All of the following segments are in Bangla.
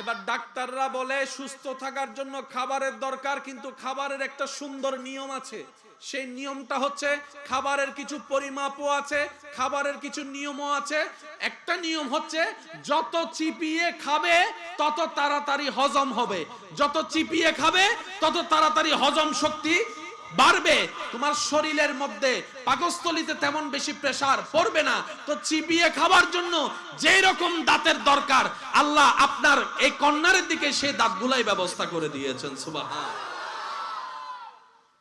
এবার ডাক্তাররা বলে সুস্থ থাকার জন্য খাবারের দরকার, কিন্তু খাবারের একটা সুন্দর নিয়ম আছে। সেই নিয়মটা হচ্ছে খাবারের কিছু পরিমাপও আছে, খাবারের কিছু নিয়মও আছে। একটা নিয়ম হচ্ছে যত চিপিয়ে খাবে, তত তাড়াতাড়ি হজম হবে। যত চিপিয়ে খাবে, তত তাড়াতাড়ি হজম শক্তি বাড়বে। তোমার শরীরের মধ্যে পাকস্থলিতে তেমন বেশি প্রেসার পড়বে না। তো চিবিয়ে খাবার জন্য যে রকম দাঁতের দরকার, আল্লাহ আপনার এই কর্নারের দিকে সেই দাঁতগুলাই ব্যবস্থা করে দিয়েছেন, সুবহান।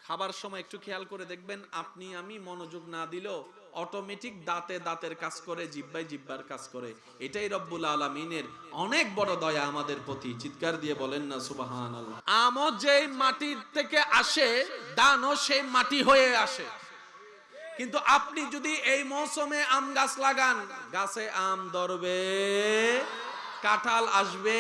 খাবার সময় একটু খেয়াল করে দেখবেন, আপনি, আমি মনোযোগ না দিলেও অটোমেটিক দাঁতে দাঁতের কাজ করে জিব্বাই জিব্বার কাজ করে। এটাই রব্বুল আলমিনের অনেক বড় দয়া আমাদের প্রতি। চিৎকার দিয়ে বলেন না সুবাহান আমও যে মাটির থেকে আসে, দানও সেই মাটি হয়ে আসে। কিন্তু আপনি যদি এই মৌসুমে আম গাছ লাগান, গাছে আম ধরবে, কাঁঠাল আসবে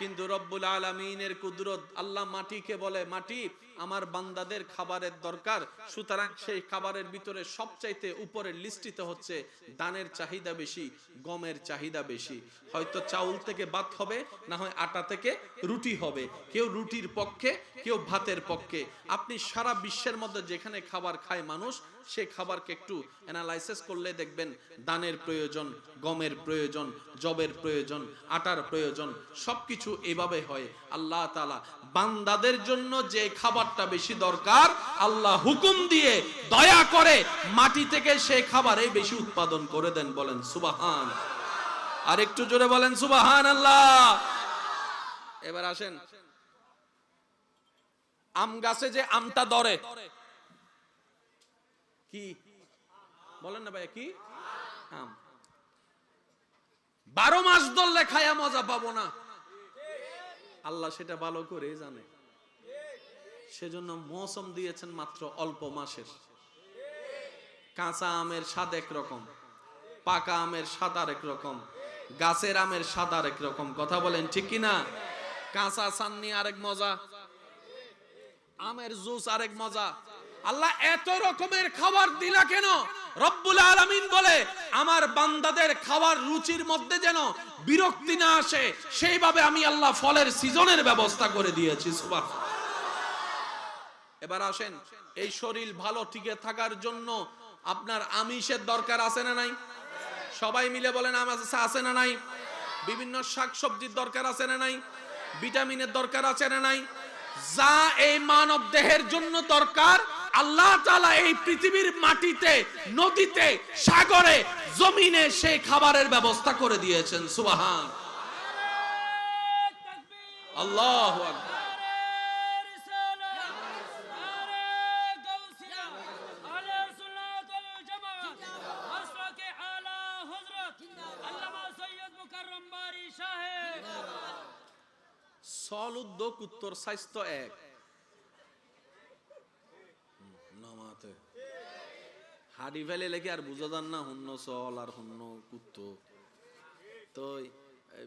কিন্তু রব্বুল আলমিনের কুদরত আল্লাহ মাটিকে বলে, মাটি আমার বান্দাদের খাবারের দরকার। সুতরাং সেই খাবারের ভিতরে সবচাইতে উপরে লিস্টিত হচ্ছে দানের চাহিদা বেশি, গমের চাহিদা বেশি। হয়তো চাউল থেকে ভাত হবে, না হয় আটা থেকে রুটি হবে। কেউ রুটির পক্ষে, কেউ ভাতের পক্ষে। আপনি সারা বিশ্বের মধ্যে যেখানে খাবার খায় মানুষ সেই খাবারকে একটু অ্যানালাইসিস করলে দেখবেন দানের প্রয়োজন, গমের প্রয়োজন জবের প্রয়োজন, আটার প্রয়োজন, সবকিছু এভাবে হয়। আল্লাহ তালা বান্দাদের জন্য যে খাবারটা বেশি দরকার, আল্লাহ হুকুম দিয়ে দয়া করে মাটি থেকে সেই খাবারে বেশি উৎপাদন করে দেন বলেন সুবাহান। আর একটু জোরে বলেন সুবাহান আল্লাহ এবার আসেন। আম গাছে যে আমটা ধরে কি? বলেন না ভাই কি? আম। বারো মাস ধরলে খায়া মজা পাবো না। আল্লাহ সেটা ভালো করে জানে। সেজন্য মৌসুম দিয়েছেন মাত্র অল্প মাসের। কাঁচা আমের স্বাদ একরকম, পাকা আমের স্বাদ আরেক রকম, গাছের আমের স্বাদ আরেক রকম। কথা বলেন ঠিক কি না? কাঁচা চাননি আরেক মজা, আমের জুস আরেক মজা। আল্লাহ এত রকমের খাবার দিলা কেন? রব্বুল আলামিন বলে, আমার বান্দাদের খাবার রুচির মধ্যে যেন বিরক্তি না আসে, সেইভাবে আমি আল্লাহ ফলের সিজনের ব্যবস্থা করে দিয়েছি সুবাহ এবার আসেন, এই শরীর ভালো টিকে থাকার জন্য আপনার আমিষের দরকার আছে না নাই? সবাই মিলে বলেন আছে না নাই? বিভিন্ন শাকসবজির দরকার আছে না নাই? ভিটামিনের দরকার আছে না নাই? যা এই মানব দেহের জন্য দরকার আল্লাহ তাআলা এই পৃথিবীর মাটিতে, নদীতে, সাগরে, জমিনে সেই খাবারের ব্যবস্থা করে দিয়েছেন। সুবহান। আল্লাহু সল উদ্যোগ, উত্তর, স্বাস্থ্য এক। হাডি ফেলে লেগে আর বুঝা যান না হন্য সল আর হন্য কুত্ত। তো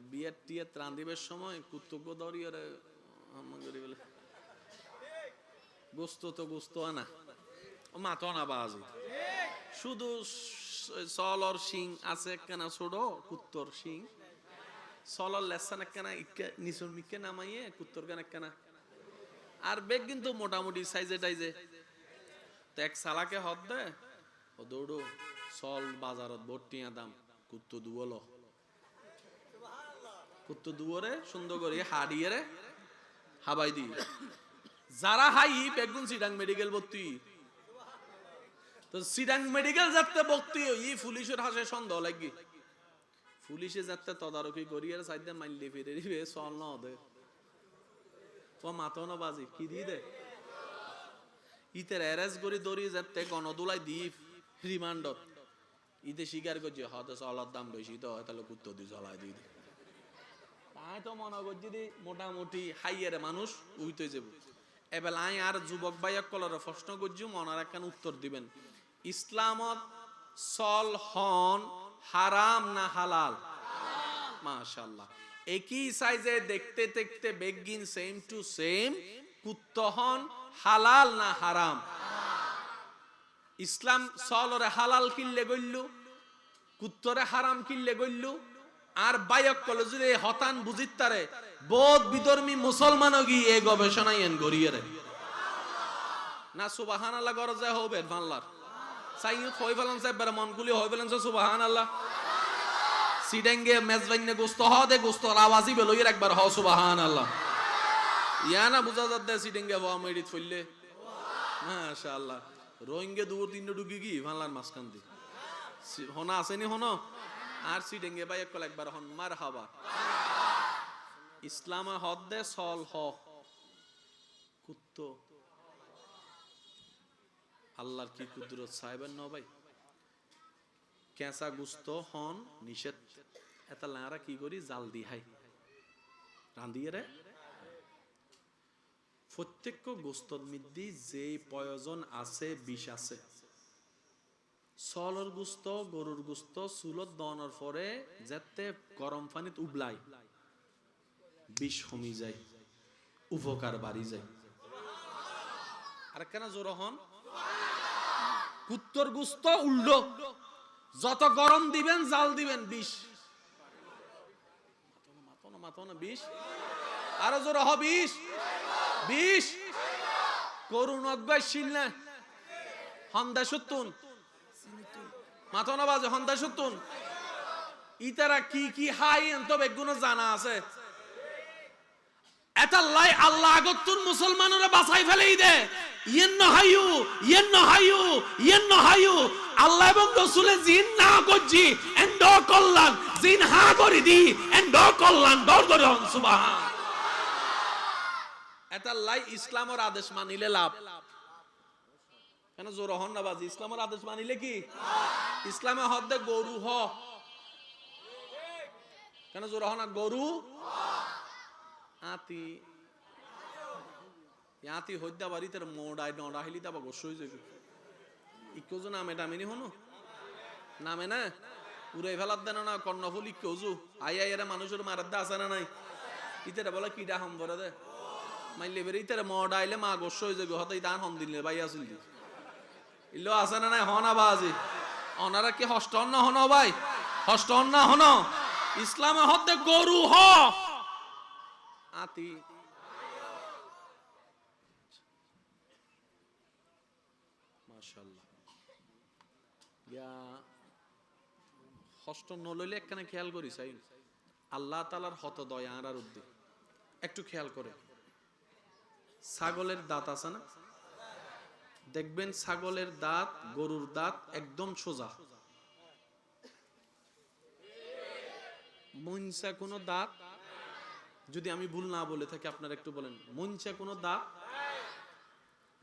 বিয়ের টিয়ে ত্রাণ দিবের সময় কুত্তক দৌড়িয়ে করি বলে। গোস্ত তো গোস্ত আনা ও মাতো না বাজি। শুধু সলর শিং আছে কেনা ছোট, কুত্তর শিং। সলর লেসান একখানা নিচুর মিকে নামাইয়ে কুত্তর গান একখানা। আর বেগ কিন্তু মোটামুটি সাইজে টাইজে। তো এক সালাকে হদ দে ও দৌড়ো। সল বাজারত বটিয়া দাম কুত্ত দুবল কুত্ত দুবরে সুন্দর করে হাড়িয়ে হাবাই দি। যারা হাই বেগুন সিডাং মেডিকেল ভর্তি তো সিডাং মেডিকেল যাতে ভর্তি ই পুলিশের হাসে সন্দেহ লাগি। পুলিশে যাতে তদারকি করি আর সাইডে মাইলে ফিরে দিবে চল না দে। ও মাতো না বাজি, কি দি দে? ইতের অ্যারেস্ট করে দৌড়ি যাতে গণদোলাই দি। ইতে স্বীকার করছে হয়তো চলার দাম বেশি তো, তাহলে কুত্তো দি চলাই তাই তো মনে করছি দি মোটামুটি হাইয়ারে মানুষ উইতে যাব। এবার আই আর যুবক ভাইয়া কলর প্রশ্ন করছি উত্তর দিবেন। ইসলামত সল হন হারাম না হালাল? মাশাল্লাহ একই সাইজে দেখতে দেখতে বেগিন সেম টু সেম কুত্ত হন হালাল না হারাম? ইসলাম সলরে হালাল কিনলে গইল্লু, কুত্তরে হারাম কিনলে গইল্লু, আর বায়ক কলেজের এই হতান বুঝিতারে বোধ বিধর্মী মুসলমান গিয়ে এই গবেষণায় এন গড়িয়ে রে। না সুবাহান আল্লাহ গরজ হবে, ভাল্লার। সাইয়ুদ হই ফেলান সাহেব মনগুলি হই ফেলান সুবাহান আল্লাহ সিডেঙ্গে গোস্ত হ দে গোস্ত আওয়াজই বেলো এর একবার হ সুবাহান আল্লাহ ইয়া না বুঝা যাচ্ছে সিডেঙ্গে হওয়া মেডিত রোহিঙ্গে দূর তিন ঢুকি কি? ভাল্লার মাঝখান দিয়ে। হনা আসেনি হনো? আর সিডেঙ্গে ভাই একল একবার হন মার হাবা ইসলামে হদ দে, সল হ। কুত্তো। আল্লাহর কি কুদরত সাহেবের ন ভাই? কেঁচা গুস্ত, হন, নিষেধ। এটা লাঁরা কি করি? জাল দি, হাই। রান্ধিয়ে রে। প্রত্যেক গোস্তর মধ্যে যে প্রয়োজন আছে, বিষ আছে। সলর গুস্ত, গরুর গুস্ত, চুলত দনের পরে যাতে গরম পানিত উবলাই। বিষ কমি যায় উপকার বাড়ি যায়। আর কেন জোর হন? কুত্তর গুস্ত উল্টো। যত গরম দিবেন, জাল দিবেন, বিষ। মাতো না বিষ। আরও জোর হ বিষ বিষ করুণ অদ্বাই শিলনে হন্দা সত্তুন মাথা না বাজে, হন্দা সত্তুন ইতারা কি কি হাই এন্ত বেগুনো জানা আছে। এটা লাই আল্লাহ আগতুন জিন না হা দি এন্ড দর লাই ইসলামের আদেশ মানিলে লাভ। কেন জোর হন না বাজি? ইসলামের আদেশ মানিলে কি? ইসলামে হদ্দে গরু হ। কেন জোর হন গরু আতি। ইয়াতি হদ্দা বাড়িতে মোড়াই নড়া হিলি দাবা গোস হয়ে যাবে ইকোজু নামে ডামিনি হনো? নামে না? উড়াই ফেলার দেন না, কর্ণফুল ইকোজু আই আই এরা মানুষের মারার দা আছে না নাই? ইতেরা বলে কিডা হম দে? মাইলে মোড়াইলে মা গোস হয়ে যাবে হতে দান হম দিলে ভাই আসিল ইল্লো আছে না নাই হন আবাজি অনারা কি হস্ত অন্ন হন ভাই হস্ত অন্ন হন ইসলামে হতে গরু হ আতি হস্ত নলইলে একখানে খেয়াল করি চাই আল্লাহ তালার হত দয়া আর উদ্দি একটু খেয়াল করে। ছাগলের দাঁত আছে না? দেখবেন ছাগলের দাঁত, গরুর দাঁত একদম সোজা। মনসা কোনো দাঁত? যদি আমি ভুল না বলে থাকি, আপনারা একটু বলেন। মনসা কোনো দাঁত?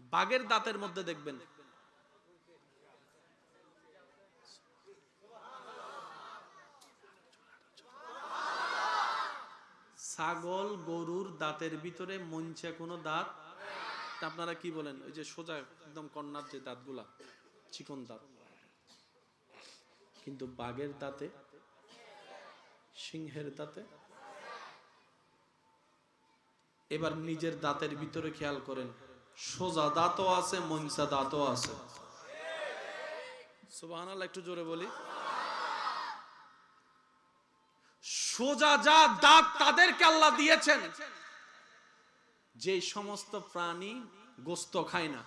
বাঘের দাঁতের মধ্যে দেখবেন ছাগল, গরুর দাঁতের ভিতরে মনসা কোনো দাঁত? আপনারা কি বলেন? ওই যে সোজা একদম কন্যার যে দাঁতগুলা, চিকন দাঁত। কিন্তু বাঘের দাঁতে? সিংহের দাঁতে? এবার নিজের দাঁতের ভিতরে খেয়াল করেন। সোজা দাঁতও আছে, মনসা দাঁতও আছে। সুবহানাল্লাহ, একটু জোরে বলি। সোজা যা দাঁত তাদেরকে আল্লাহ দিয়েছেন। যে সমস্ত প্রাণী গোস্ত খায় না।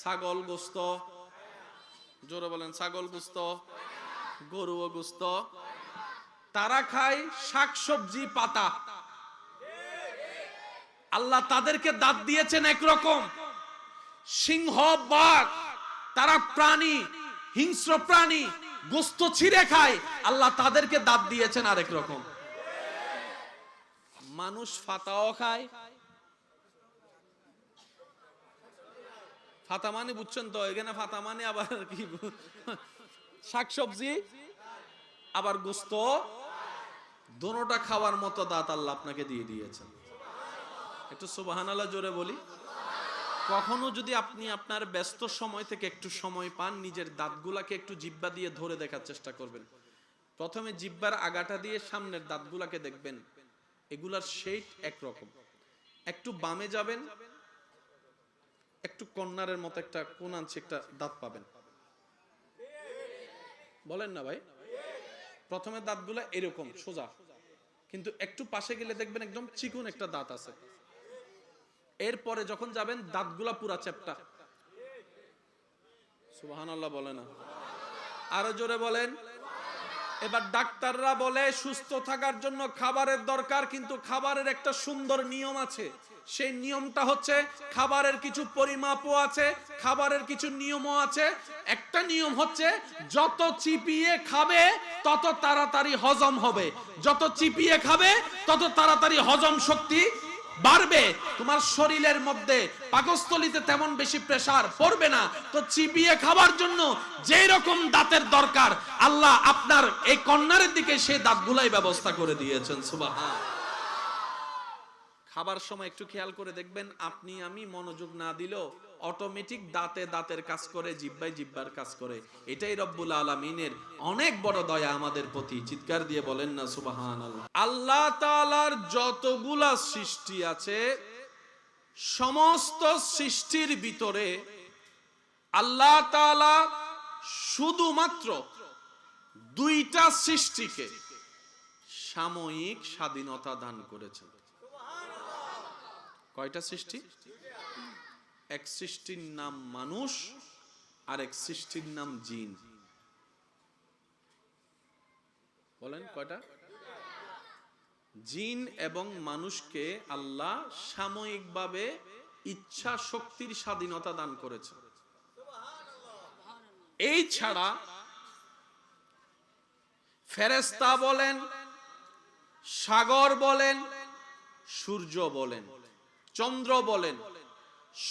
ছাগল গোস্ত, জোরে বলেন, ছাগল গোস্ত গরু ও গোস্ত। তারা খায় শাকসবজি, পাতা। আল্লাহ তাদেরকে দাঁত দিয়েছেন একরকম। সিংহ, বাঘ, তারা প্রাণী, হিংস্র প্রাণী। গোস্ত ছিঁড়ে খায়। আল্লাহ তাদেরকে দাঁত দিয়েছেন আরেক রকম। মানুষ ফাতাও খায়। ফাতা মানে বুঝছেন তো, এখানে ফাতা মানে আবার কি শাকসবজি, আবার গোস্ত। দোনোটা খাওয়ার মতো দাঁত আল্লাহ আপনাকে দিয়ে দিয়েছেন। একটু সুবাহান আল্লাহ জোরে বলি। কখনো যদি আপনি আপনার ব্যস্ত সময় থেকে একটু সময় পান, নিজের দাঁতগুলাকে একটু জিব্বা দিয়ে ধরে দেখার চেষ্টা করবেন। প্রথমে জিব্বার আগাটা দিয়ে সামনের দাঁতগুলাকে দেখবেন। এগুলার শেড একরকম। একটু বামে যাবেন, একটু কর্নারের মতো একটা কোন আনছে, একটা দাঁত পাবেন। বলেন না ভাই? প্রথমে দাঁতগুলো এরকম, সোজা। কিন্তু একটু পাশে গেলে দেখবেন একদম চিকুন একটা দাঁত আছে। এরপরে যখন যাবেন দাঁতগুলা পুরা চ্যাপটা। সুবাহান আল্লাহ বলে না। আরও জোরে বলেন। এবার ডাক্তাররা বলে সুস্থ থাকার জন্য খাবারের দরকার কিন্তু খাবারের একটা সুন্দর নিয়ম আছে। সেই নিয়মটা হচ্ছে খাবারের কিছু পরিমাপও আছে খাবারের কিছু নিয়মও আছে। একটা নিয়ম হচ্ছে যত চিপিয়ে খাবে তত তাড়াতাড়ি হজম হবে। যত চিপিয়ে খাবে তত তাড়াতাড়ি হজম শক্তি বাড়বে, তোমার শরীরের মধ্যে পাকস্থলিতে তেমন বেশি প্রেসার পড়বে না। তো চিবিয়ে খাবার জন্য যেই রকম দাঁতের দরকার, আল্লাহ আপনার এই কন্যার দিকে সেই দাঁতগুলাই ব্যবস্থা করে দিয়েছেন, সুবহান। খাবার সময় একটু খেয়াল করে দেখবেন, আপনি, আমি মনোযোগ না দিলেও অটোমেটিক দাঁতে দাঁতের কাজ করে জিব্বাই জিব্বার কাজ করে। এটাই রব্বুল আলমিনের অনেক বড় দয়া আমাদের প্রতি। চিৎকার দিয়ে বলেন না সুবাহান আল্লাহ তালার যতগুলা সৃষ্টি আছে, সমস্ত সৃষ্টির ভিতরে আল্লাহ তালা শুধুমাত্র দুইটা সৃষ্টিকে সাময়িক স্বাধীনতা দান করেছেন। কয়টা সৃষ্টি? এক সৃষ্টির নাম মানুষ আর এক সৃষ্টির নাম জিন। বলেন কয়টা? জিন এবং মানুষকে আল্লাহ সাময়িকভাবে ইচ্ছা শক্তির স্বাধীনতা দান করেছে এই ছাড়া ফেরেস্তা বলেন, সাগর বলেন, সূর্য বলেন। চন্দ্র বলেন,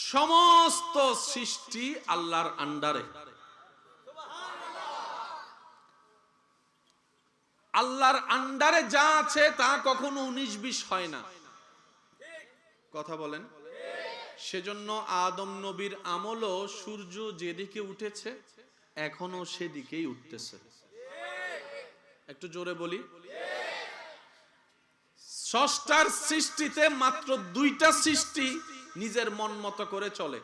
সমস্ত সৃষ্টি আল্লাহর আন্ডারে। আল্লাহর আন্ডারে যা আছে তা কখনো উনিশ বিশ হয় না। কথা বলেন, সেজন্য আদম নবীর আমলও সূর্য যেদিকে উঠেছে এখনও সেদিকেই উঠতেছে। একটু জোরে বলি ষষ্ঠার সৃষ্টিতে মাত্র দুইটা সৃষ্টি নিজের মন মতো করে চলে।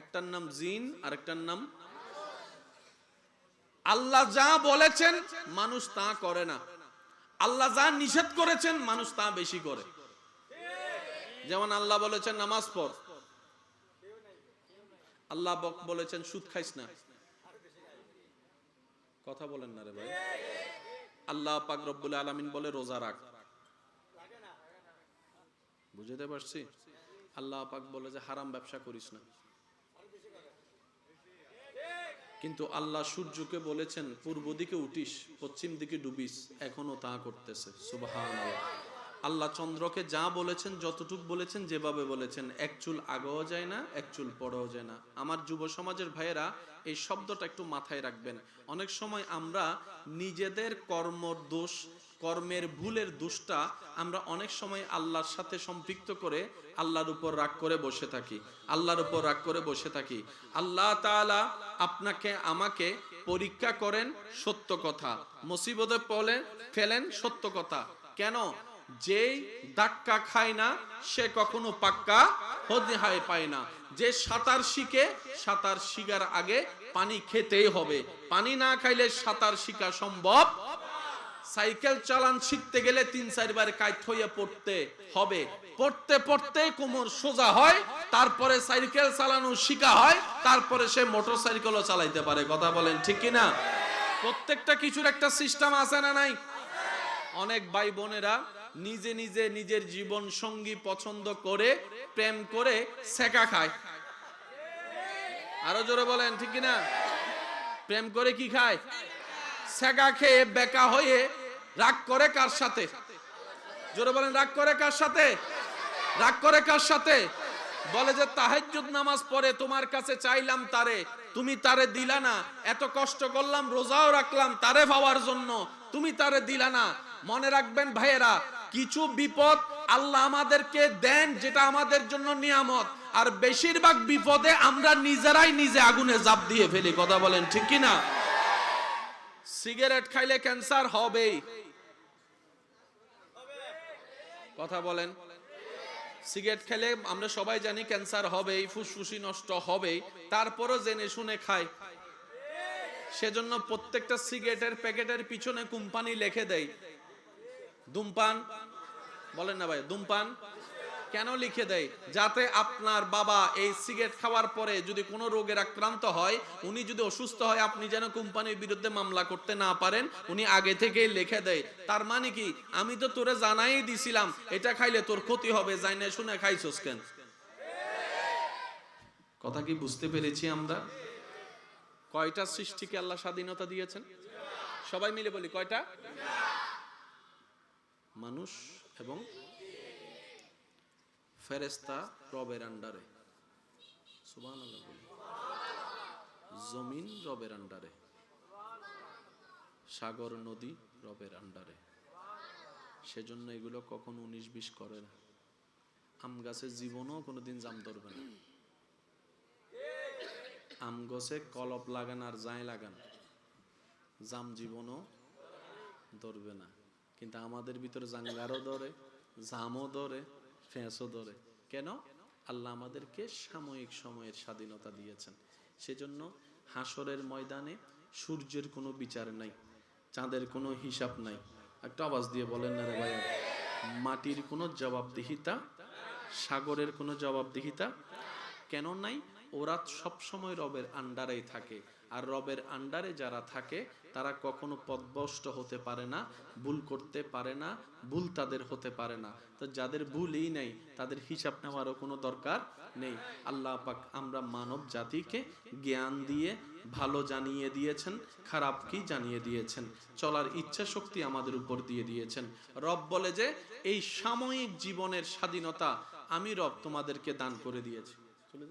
একটার নাম জিন আর একটার নাম আল্লাহ যা বলেছেন মানুষ তা করে না। আল্লাহ যা নিষেধ করেছেন মানুষ তা বেশি করে। যেমন আল্লাহ বলেছেন, নামাজ পড়। আল্লাহ বলেছেন, সুদ খাইস না। কথা বলেন না রে ভাই। আল্লাহ পাক রব্বুল আলমিন বলে, রোজা রাখ। বুঝতে পারছি? আল্লাহ পাক বলে যে, হারাম ব্যবসা করিস না। কিন্তু আল্লাহ সূর্যকে বলেছেন, পূর্ব দিকে উঠিস, পশ্চিম দিকে ডুবিস। এখনও তা করতেছে। সুবহান আল্লাহ চন্দ্রকে যা বলেছেন, যতটুক বলেছেন, যেভাবে বলেছেন। এক চুল আগেও যায় না, এক চুল পরেও যায় না। আমার যুব সমাজের ভাইয়েরা এই শব্দটা একটু মাথায় রাখবেন। অনেক সময় আমরা নিজেদের কর্মর দোষ, কর্মের ভুলের দোষটা আমরা অনেক সময় আল্লাহর সাথে সম্পৃক্ত করে আল্লাহর উপর রাগ করে বসে থাকি। আল্লাহর উপর রাগ করে বসে থাকি। আল্লাহ তাআলা আপনাকে, আমাকে পরীক্ষা করেন সত্য কথা। মুসিবতে পড়ে ফেলেন সত্য কথা। কেন? যেই ধাক্কা খায় না, সে কখনো পাক্কা হদিহায় পায় না। যে সাঁতার শিখে, সাঁতার শিকার আগে পানি খেতেই হবে। পানি না খাইলে সাঁতার শিখা সম্ভব? সাইকেল চালান শিখতে গেলে তিন চারবার কাইট হইয়া পড়তে হবে। পড়তে পড়তে কোমর সোজা হয়, তারপরে সাইকেল চালানো শিখা হয়, তারপরে সে মোটর সাইকেলও চালাইতে পারে। কথা বলেন ঠিক কি না? প্রত্যেকটা কিছুর একটা সিস্টেম আছে না নাই? অনেক ভাই বোনেরা নিজে নিজে নিজের জীবন সঙ্গী পছন্দ করে, প্রেম করে সেকা খায়। আরও জোরে বলেন, ঠিক কি না প্রেম করে কি খায়? সেকা খেয়ে বেকা হয়ে রাগ করে কার সাথে? জোরে বলেন, রাগ করে কার সাথে? রাগ করে কার সাথে? বলে যে, তাহাজ্জুদ নামাজ পড়ে, তোমার কাছে চাইলাম তারে, তুমি তারে দিলা না। এত কষ্ট করলাম, রোজাও রাখলাম, তারে পাওয়ার জন্য, তুমি তারে দিলা না। মনে রাখবেন ভাইয়েরা কিছু বিপদ আল্লাহ আমাদেরকে দেন যেটা আমাদের জন্য নিয়ামত। আর বেশিরভাগ বিপদে আমরা নিজেরাই নিজে আগুনে জাপ দিয়ে ফেলি। কথা বলেন ঠিক কি না? সিগারেট খাইলে ক্যান্সার হবেই। কথা বলেন। সিগারেট খেলে আমরা সবাই জানি ক্যান্সার হবেই, ফুসফুসি নষ্ট হবেই। তারপরও জেনে শুনে খাই সেজন্য প্রত্যেকটা সিগারেটের প্যাকেটের পিছনে কোম্পানি লিখে দেয়। ধূমপান বলেন না ভাই, ধূমপান কেন লিখে দেয়? যাতে আপনার বাবা এই সিগারেট খাওয়ার পরে যদি কোনো রোগের আক্রান্ত হয়, উনি যদি অসুস্থ হয়, আপনি যেন কোম্পানির বিরুদ্ধে মামলা করতে না পারেন, উনি আগে থেকেই লিখে দেয়। তার মানে কি? আমি তো তোরে জানাই দিছিলাম, এটা খাইলে তোর ক্ষতি হবে যাই না শুনে খাইছস কেন? কথা কি বুঝতে পেরেছি আমরা? কয়টা সৃষ্টিকে আল্লাহ স্বাধীনতা দিয়েছেন? সবাই মিলে বলি, কয়টা? মানুষ। এবং ফেরেস্তা রবের আন্ডারে। বলি। জমিন রবের আন্ডারে। সাগর, নদী রবের আন্ডারে। সেজন্য এগুলো কখনো উনিশ বিশ করে না। আম গাছের জীবনও কোনোদিন জাম ধরবে না। আম গাছে কলপ লাগান আর জায় লাগান, জাম জীবনও ধরবে না। কিন্তু আমাদের ভিতরে জাঙ্গারও ধরে, জামও ধরে, ফেঁসও ধরে। কেন? আল্লাহ আমাদেরকে সাময়িক সময়ের স্বাধীনতা দিয়েছেন। সেজন্য হাসরের ময়দানে সূর্যের কোনো বিচার নাই, চাঁদের কোনো হিসাব নাই। একটা আওয়াজ দিয়ে বলেন না রে ভাই। মাটির কোনো জবাবদিহিতা, সাগরের কোনো জবাবদিহিতা কেন নাই? ওরা সব সময় রবের আন্ডারেই থাকে। আর রবের আন্ডারে যারা থাকে, তারা কখনো পদভষ্ট হতে পারে না, ভুল করতে পারে না, ভুল তাদের হতে পারে না। তো যাদের ভুলই নেই, তাদের হিসাব নেওয়ারও কোনো দরকার নেই। আল্লাহ পাক আমরা মানব জাতিকে জ্ঞান দিয়ে ভালো জানিয়ে দিয়েছেন, খারাপ কি জানিয়ে দিয়েছেন? চলার ইচ্ছা শক্তি আমাদের উপর দিয়ে দিয়েছেন। রব বলে যে, এই সাময়িক জীবনের স্বাধীনতা আমি রব তোমাদেরকে দান করে দিয়েছি। চলে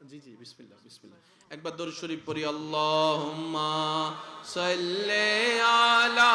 জি জি বিসমিল্লাহ বিসমিল্লাহ। একবার দরুদ শরীফ পড়ি আল্লাহুম্মা সাল্লি আলা